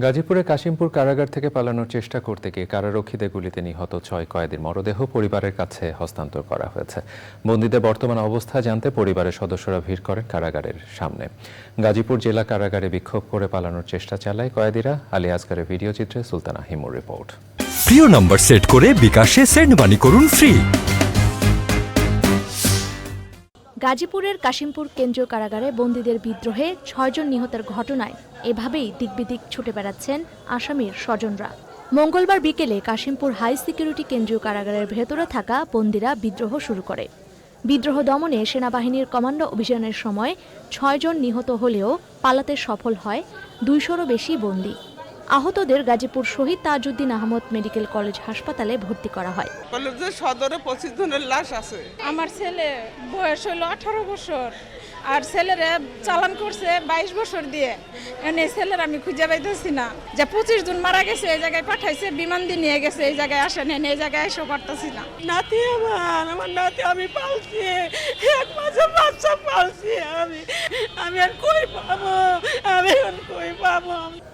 গাজীপুরে কাশিমপুর কারাগার থেকে পালানোর চেষ্টা করতে গিয়ে কারারক্ষীদের গুলিতে নিহত ছয় কয়েদির মরদেহ পরিবারের কাছে হস্তান্তর করা হয়েছে। বন্দীদের বর্তমান অবস্থা জানতে পরিবারের সদস্যরা ভিড় করেন কারাগারের সামনে। গাজীপুর জেলা কারাগারে বিক্ষোভ করে পালানোর চেষ্টা চালায় কয়েদিরা। আলী আসগারের ভিডিও চিত্রে সুলতানা হিমুর রিপোর্ট। প্রিয় নম্বর সেট করে বিকাশে সেন্ড মানি করুন ফ্রি। গাজীপুরের কাশিমপুর কেন্দ্রীয় কারাগারে বন্দীদের বিদ্রোহে ছয়জন নিহতের ঘটনায় এভাবেই দিকবিদিক ছুটে বেড়াচ্ছেন আসামির স্বজনরা। মঙ্গলবার বিকেলে কাশিমপুর হাই সিকিউরিটি কেন্দ্রীয় কারাগারের ভেতরে থাকা বন্দীরা বিদ্রোহ শুরু করে। বিদ্রোহ দমনে সেনাবাহিনীর কমান্ডো অভিযানের সময় ছয়জন নিহত হলেও পালাতে সফল হয় দুইশোরও বেশি বন্দী। আহতদের গাজীপুর শহীদ তাজউদ্দিন আহমদ মেডিকেল কলেজ হাসপাতালে ভর্তি করা হয়। বলে যে সদরে পঁচিশ জনের লাশ আছে। আমার ছেলে বয়স হলো আঠারো বছর আর ছেলেরে চালান করছে বাইশ বছর দিয়ে। এনে ছেলের আমি খুঁজে পাইতেছি না। যে পঁচিশ জন মারা গেছে এই জায়গায় পাঠাইছে বিমান দিয়ে নিয়ে গেছে এই জায়গায় আসেন এনে এই জায়গায় এসে পারতাছি না। নাতি আমার আমার নাতি আমি পালছি এক মাসে বাচ্চা পালছি আমি। আমি আর কই পাবো? আমি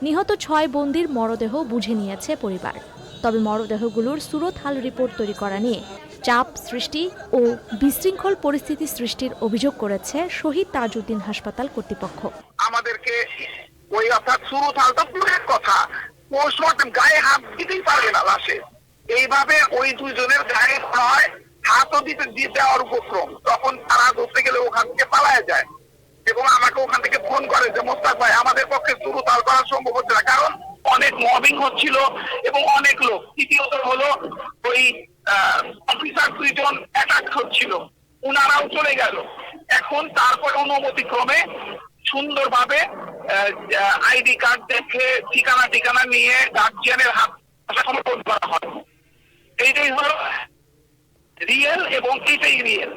নিহত ছয় বন্দির মরদেহ বুঝে নিয়েছে পরিবার। তবে মরদেহগুলোর সুরতহাল রিপোর্ট তৈরি করা নিয়ে চাপ সৃষ্টি ও বিশৃঙ্খল পরিস্থিতি সৃষ্টির অভিযোগ করেছে শহীদ তাজউদ্দিন হাসপাতাল কর্তৃপক্ষ। আমাদেরকে ওই অর্থাৎ শুরু থালটা দূরের কথা। পোস্টমর্টম গায়ে হাত দিতেই পারবে না লাশে। এইভাবে ওই দুইজনের গায়ে হয় হাতও দিতে দেওয়ার উপক্রম। তখন তারা ধরতে গেলে ওখান থেকে পালায় যায়। এবং আমাকে ওখান থেকে ফোন করে যে, মোস্তাক ভাই, আমাদের পক্ষে শুরু তাল করা সম্ভব হচ্ছে না। কারণ অনেক মবিং হচ্ছিল এবং অনেক লোক। তৃতীয়ত হলো ওই অফিসার দুইজন অ্যাটাক হচ্ছিল উনারাও চলে গেল। এখন তারপর অনুমতি ক্রমে সুন্দরভাবে আইডি কার্ড দেখে ঠিকানা ঠিকানা নিয়ে গার্জিয়ানের হাত সমর্পণ করা হয়। এইটাই হলো রিয়েল এবং এটাই রিয়েল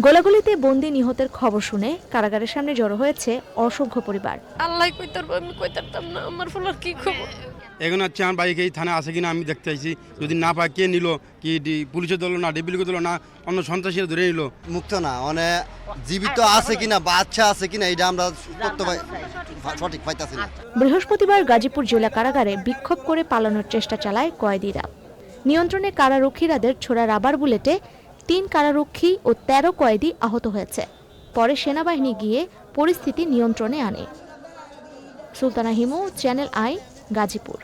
গোলাগুলিতে বন্দি নিহতের খবর শুনে কারাগারের সামনে জড়ো হয়েছে অসংখ্য পরিবার। আল্লাহ কইতার আমি কইতারতাম না আমার ফলার কি খবর? এখন হচ্ছে আমার বাইক এই থানায় আছে কিনা আমি দেখতে চাইছি যদি না পাই কে নিল? কি ডি- পুলিশের দল না ডিবিলিকে দিল না অন্য সন্ত্রাসীরা ধরে নিল? মুক্ত না মানে জীবিত আছে কিনা বাচ্চা আছে কিনা এটা আমরা তথ্য পাই সঠিক পাইতাছি না। বৃহস্পতিবার গাজীপুর জেলা কারাগারে বিক্ষোভ করে পালানোর চেষ্টা চালায় কয়েদিরা। নিয়ন্ত্রণে কারারক্ষীরাদের ছোড়া রাবার বুলেটে তিন কারারক্ষী ও তেরো কয়েদি আহত হয়েছে। পরে সেনাবাহিনী গিয়ে পরিস্থিতি নিয়ন্ত্রণে আনে। Sultana Himu, channel I, Gazipur.